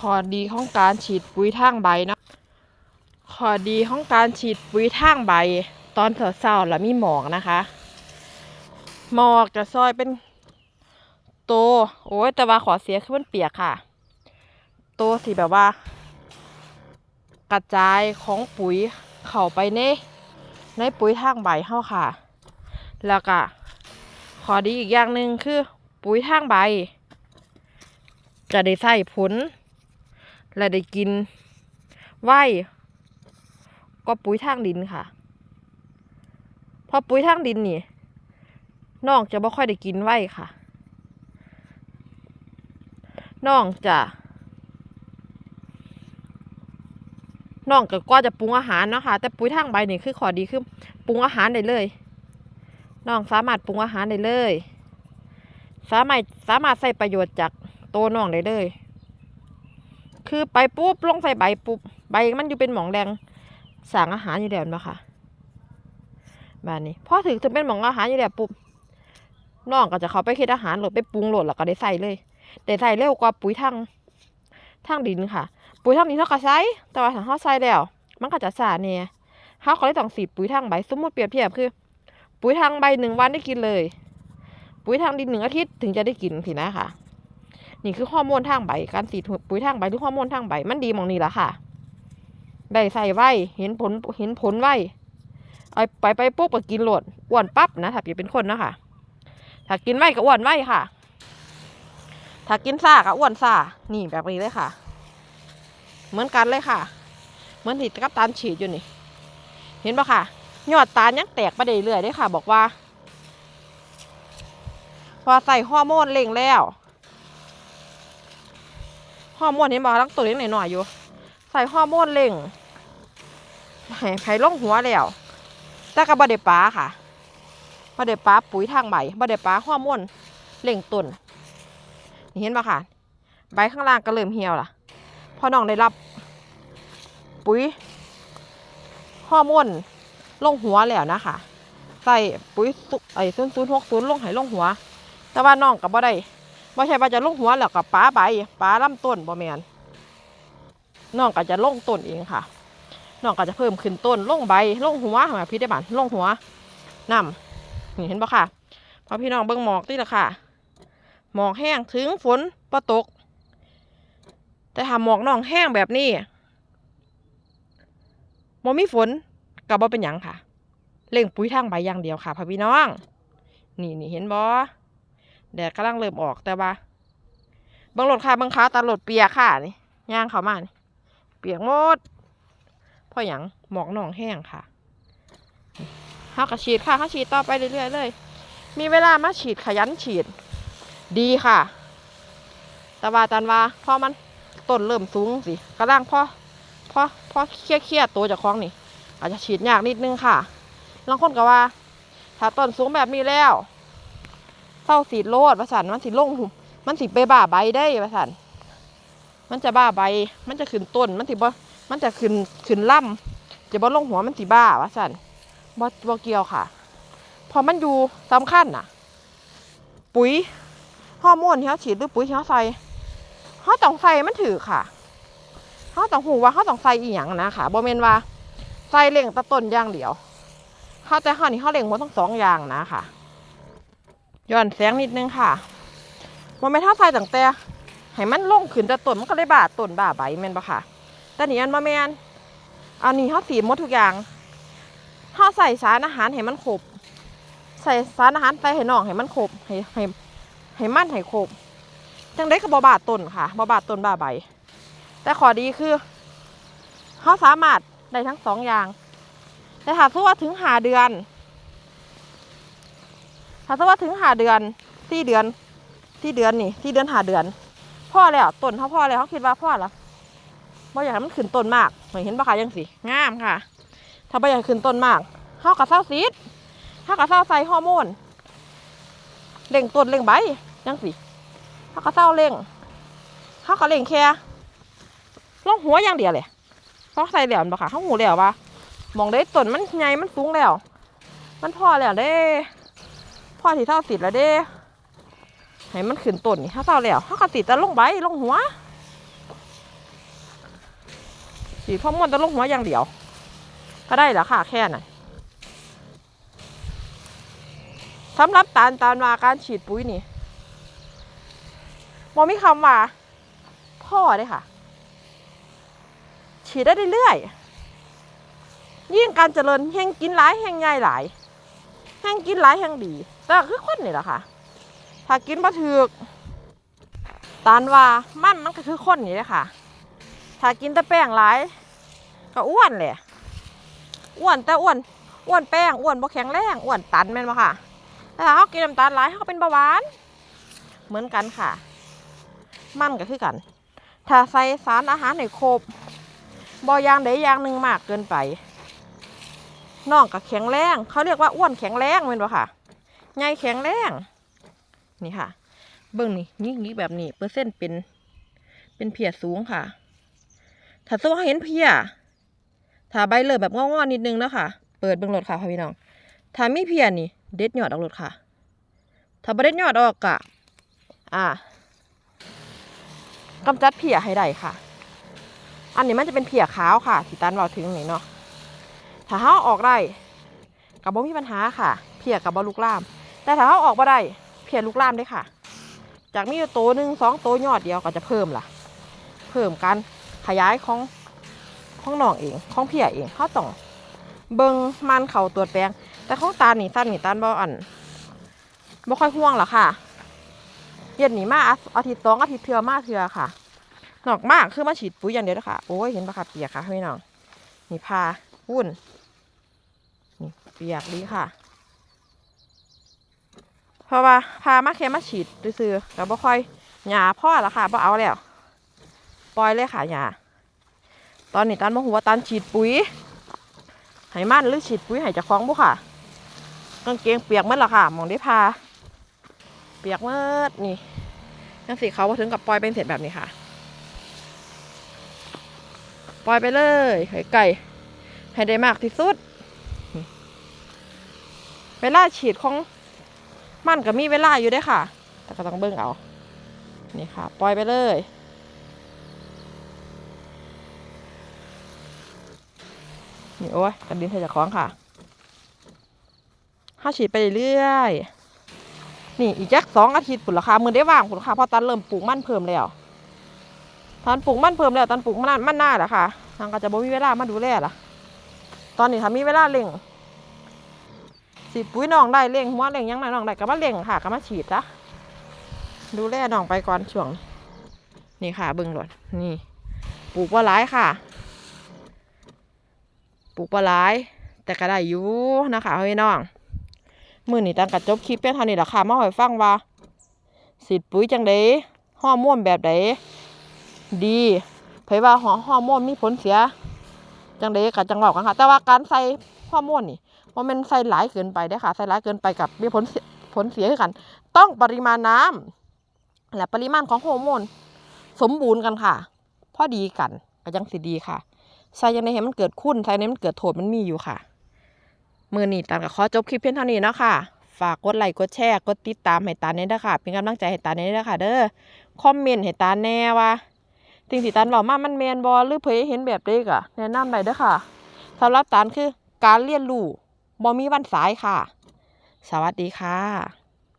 ข้อดีของการฉีดปุ๋ยทางใบเนาะข้อดีของการฉีดปุ๋ยทางใบ ตอนเช้าๆแล้วมีหมอกนะคะ หมอกจะซอยเป็นโตโอ้ยแต่ว่าขอเสียคือมันเปียกค่ะ โตสิแบบว่า กระจายของปุ๋ยเข้าไปในในปุ๋ยทางใบเฮาค่ะ แล้วก็ขอดีอีกอย่างหนึ่งคือปุ๋ยทางใบ จะได้ใส่ผล และได้กินไว้ก็ปุ๋ยทางดินค่ะพราะปุ๋ยทางดินนี่น้องจะไม่ค่อยได้กินไว้ค่ะน้องจะน้องก็ก็จะปรุงอาหารเนาะค่ะ แต่ปุ๋ยทางใบนี่คือข้อดีคือปรุงอาหารได้เลยน้องสามารถปรุงอาหารได้เลย สามารถสามารถใส่ประโยชน์จากตัวน้องได้เลย คือไปปุ๊บลงใส่ใบปุ๊บใบมันอยู่เป็นหมองแดงสั่งอาหารอยู่แล้วเนาะค่ะแบบนี้พอถึงถึงเป็นหมองอาหารอยู่แล้วปุ๊บน้องก็จะเขาไปคิดอาหารโหลดไปปรุงโหลดแล้วก็ได้ใส่เลยได้ใส่เร็วกว่าปุ๋ยทางทางดินค่ะ ปุ๋ยทางดินเขาก็ใช้แต่ว่าถ้าเขาใส่แล้ว มันก็จะสาเนี่ยเขาก็เลยต้องสีปุ๋ยทางใบสมมติเปรียบเทียบคือ ปุ๋ยทางใบหนึ่งวันได้กินเลย ปุ๋ยทางดินหนึ่งอาทิตย์ถึงจะได้กินสินะค่ะ นี่คือฮอร์โมนทางใบ การสีดปุ๋ยทางใบหรือฮอร์โมนทางใบมันดีมองนี้ละค่ะ ได้ใส่ไว้ เห็นผลเห็นผลไว้เอาไปไปปุ๊บก็กินโหลดอ้วนปั๊บนะถ้าเป็นคนนะคะถ้ากินไว้ก็อ้วนไว้ค่ะ ถ้ากินซ่าก็อ้วนซ่านี่แบบนี้เลยค่ะ เหมือนกันเลยค่ะ เหมือนที่กับตาลฉีดอยู่นี่ เห็นปะค่ะ ยอดตาลยังแตกไปเรื่อยๆเลยค่ะ บอกว่า พอใส่ฮอร์โมนเร่งแล้ว ฮอร์โมนเห็นบอกลังตัวเล็กหน่อยๆอยู่ ใส่ฮอร์โมนเร่งให้ไผ่ลงหัวแล้วแต่ก็บ่ได้ปลาค่ะบ่ได้ปลาปุ๋ยทางใบบ่ได้ปลาฮอร์โมนเร่งต้นนี่เห็นปะค่ะ ใบข้างล่างก็เริ่มเหี่ยวล่ะ พอน้องได้รับปุ๋ยฮอร์โมนลงหัวแล้วนะคะใส่ปุ๋ยสุไอ้ศูนย์ศูนย์หกศูนย์ลงให้ลงหัว แต่ว่าน้องกับบ่ได้ ไม่ใช่ว่าจะลงหัวแล้วกับป้าใบป้าลำต้นบ่แมนน้องก็จะลงต้นเองค่ะน้องก็จะเพิ่มขึ้นต้นลงใบลงหัวหาพี่ได้บานลงหัวนำนี่เห็นปะค่ะพอพี่น้องเบิ่งหมอกนี่แหละค่ะ หมอกแห้งถึงฝนปรตก แต่ถ้าหมอกน้องแห้งแบบนี้บ่มีฝนก็บ่เป็นหยังค่ะเล่งปุ๋ยทางใบอย่างเดียวค่ะพ่อพี่น้อง นี่นี่เห็นบ่ แดดกำลังเริ่มออกแต่ว่าบางรถค่ะบางขาตาหลดเปียกค่ะนี่ย่างเขามานี่เปียกหมดพราะหยังหมอกหนองแห้งค่ะเฮากระฉีดค่ะเขาฉีดต่อไปเรื่อยๆเลย มีเวลามาฉีดขยันฉีด ดีค่ะ แต่ว่าตันว่าพอมันต้นเริ่มสูงสิกระล่างพ่อพ่อพ่อเครียดเครียดๆตัวจากคล้องนี่ อาจจะฉีดยากนิดนึงค่ะบางคนก็ว่า ถ้าต้นสูงแบบนี้แล้ว ศร้าสีโลดประสันมันสิลงหุ่มมันสิไปบ้าใบได้ประสันมันจะบ้าใบ มันจะขึ้นต้น มันสิบ่มันจะขึ้นขึ้นล่ำจะบ่ลงหัวมันสิบ้าประสันบ่บ่เกี่ยวค่ะ พอมันอยู่สำคัญน่ะ ปุ๋ยฮอร์โมนที่เขาฉีดหรือปุ๋ยที่เขาใส่เขาต้องใส่มันถือค่ะเขาต้องหูว่าเขาต้องใส่อีหยังนะค่ะบ่แม่นว่าใส่เล่งตะต้นอย่างเดียวเขาแต่ข้านี่เขาเล่งหมดทั้งสองอย่างนะค่ะ ย้อนแสงนิดนึงค่ะว่าไม่นเท่าใส่ตั้งแต่ให้มันลงขึ้นแต่ต้นมันก็เลยบาดต้นบาใบแม่นปะค่ะ แต่นี่อันมาแมนอันนี้เขาสีหมดทุกอย่างเขาใส่สารอาหารให้มันครบใส่สารอาหารใส่ให้น้องให้มันครบให้ให้ให้มันให้ครบจังได้ก็บบาดต้นค่ะบบาดต้นบาใบ แต่ข้อดีคือเขาสามารถได้ทั้งสองอย่าง แต่ถ้าสมมติว่าถึงหาเดือน ถ้าสมมติว่าถึงหาเดือนที่เดือนที่เดือนนี่ที่เดือนหาเดือนพ่อแล้วต้นเขาพ่อแล้วเขาคิดว่าพ่อละบ่อยากให้มันขึ้นต้นมากเหมือนเห็นปะคะยังสิงามค่ะ ถ้าบ่อยากขึ้นต้นมากเขากับเศร้าซีดเขากับเศร้าใส่ฮอร์โมนเร่งต้นเร่งใบยังสิเขากับเศร้าเร่งเขากับเร่งแค่ลงหัวอย่างเดียวเลยเพราใส่แล้วบ่ค่ะเขาหูแล้วว่ามองได้ต้นมันใหญ่มันสูงแล้ว มันพอแล้วเด้ พอที่เท่าสิทธิ์แล้วเด้ให้มันขึ้นต้นนี่ถ้าเท่าแล้วเขาก็ติดแต่ลงใบลงหัวฉีพ่อมวนตะลงหัวอย่างเดียว ก็ได้แล้วค่ะแค่นั้นสำหรับตาลตาลมาการฉีดปุ๋ยนี่มอมีคำว่าพ่อเลยค่ะ ฉีดได้เรื่อยยิ่งการเจริญแห่งกินหลายแห่งใหญ่หลาย แห่งกินหลายแห่งดี แต่คือคนนี่แหละค่ะ ถ้ากินบ่ถึกตาลว่ามันมันก็คือคนนี่แหละค่ะ ถ้ากินแต่แป้งหลาย ก็อ้วนแหละอ้วนแต่อ้วนอ้วนแป้งอ้วนบ่แข็งแรงอ้วนตันแม่นบ่ค่ะแต่ถ้าเขากินน้ำตาลหลายเขาเป็นเบาหวาน เหมือนกันค่ะ มันก็คือกัน ถ้าใส่สารอาหารให้ครบบ่อย่างใดอย่างหนึ่งมากเกินไป น้องก็แข็งแรง เขาเรียกว่าอ้วนแข็งแรงแม่นบ่ค่ะใหญ่แข็งแรงนี่ค่ะ เบิ่งนี่นี่นี่แบบนี้ เปอร์เซ็นต์เป็น เป็นเพียสูงค่ะ ถ้าสมมติว่าเห็นเพียถ้าใบเลิกแบบงอๆนิดนึงนะคะเปิดเบิ่งรถค่ะพี่น้อง ถ้ามีเพียนี่ เด็ดยอดออกรถค่ะ ถ้าบ่เด็ดยอดออกกะอ่ากำจัดเพียให้ได้ค่ะ อันนี้มันจะเป็นเพียขาวค่ะที่ตันเราถึงนี่เนาะ ถ้าเฮาออกได้กับบ่มีปัญหาค่ะ เพียกับบ่ลุกลาม แต่ถ้าเฮาออกบ่ได้เพียลุกลามได้ค่ะ จากมีอยู่โตวหนึ่งสองโตวยอดเดียวก็จะเพิ่มล่ะ เพิ่มการขยายของของน้องเองของเพียเองเขาต้องเบิงมันเข่าตรวจแปลง แต่ของตาลนี่สั้นหนีตาลบ่อันบ่ค่อยห่วงหรอกค่ะเย็นนี่มาอาทิตย์สองอาทิตย์เทือมาเทือค่ะหนอกมากคือมาฉีดปุ๋ยอย่างเดียวนะคะโอ้ยเห็นปะค่ะเปียกค่ะพี่น้องนี่พาวุ่น ปียกดีค่ะ เพราะว่าพามาแค่มาฉีดซื้อๆแล้วบ่ค่อยหยาพ่อละค่ะบ่เอาแล้วปล่อยเลยค่ะหยาตอนนี้ตันมาหัวตันฉีดปุ๋ยให้มันหรือฉีดปุ๋ยให้จะคล้องบุค่ะกางเกงเปียกหมดละค่ะมองได้พา เปียกหมดนี่ยังสีเขาพอถึงกับปล่อยเป็นเสร็จแบบนี้ค่ะ ปล่อยไปเลยไข่ไก่ให้ได้มากที่สุด เวลาฉีดของมันก็มีเวลาอยู่ด้ค่ะ แต่ก็ต้องเบิ่งเอา นี่ค่ะ ปล่อยไปเลย นี่โอ้ยกันดินเธอจะคล้องค่ะห้าฉีดไปเรื่อยๆนี่อีกแจ็คสองอาทิตย์ผุนราคามือได้ว่างผุนราคาพราะตันเริ่มปลูกมันเพิ่มแล้วตันปลูกมันเพิ่มแล้วตันปลูกมันมันหน้าแหละค่ะทางก็จะบ่มีเวลามาดูแลล่ะ ตอนนี้ถ้ามีเวลาเล่ง สีปุ๋ยน้องได้เล่งหัวเล่งยังไงน้องได้ก็มาเล่งค่ะก็มาฉีดจ้ะดูแลน้องไปก่อนช่วง นี่ค่ะเบิ่งหลดนี่ ปลูกว่าร้ายค่ะ ปลูกปลาร้าย แต่ก็ได้อยู่นะคะพี่น้องมือนี่ตั้งกัจบคลิปเพียงเท่านี้แหละค่ะมาให้ฟังว่าสีปุ๋ยจังไดฮอร์โมนแบบใดดีเผยว่าฮอฮอร์โมนมีผลเสียจังไดกับจังบอกกันค่ะ แต่ว่าการใส่ฮอร์โมนี่ นี่ว่ามันใส่หลายเกินไปได้ค่ะใส่หลายเกินไปกับมีผลเสียผลเสียกัน ต้องปริมาณน้ำและปริมาณของฮอร์โมนสมบูรณ์กันค่ะ พอดีกันก็จังสิดีค่ะใส่ยังไงให้มันเกิดคุณใส่ในมันเกิดโทษมันมีอยู่ค่ะ มือนี้ตานกับขอจบคลิปเพียงเท่านี้เนาะค่ะฝากกดไลค์กดแชร์กดติดตามให้ตาเน้ด้อค่ะ เป็นกำลังใจให้ตาเน้ด้อค่ะ เด้อคอมเมนต์ให้ตาแน่ว่าสิ่งที่ตานบอมากมันแมนบอลหรือเผยเห็นแบบเด็กอะแนะนำได้เด้อค่ะสำหรับตานคือการเรียนรู้ บ่มีวันสายค่ะ สวัสดีค่ะ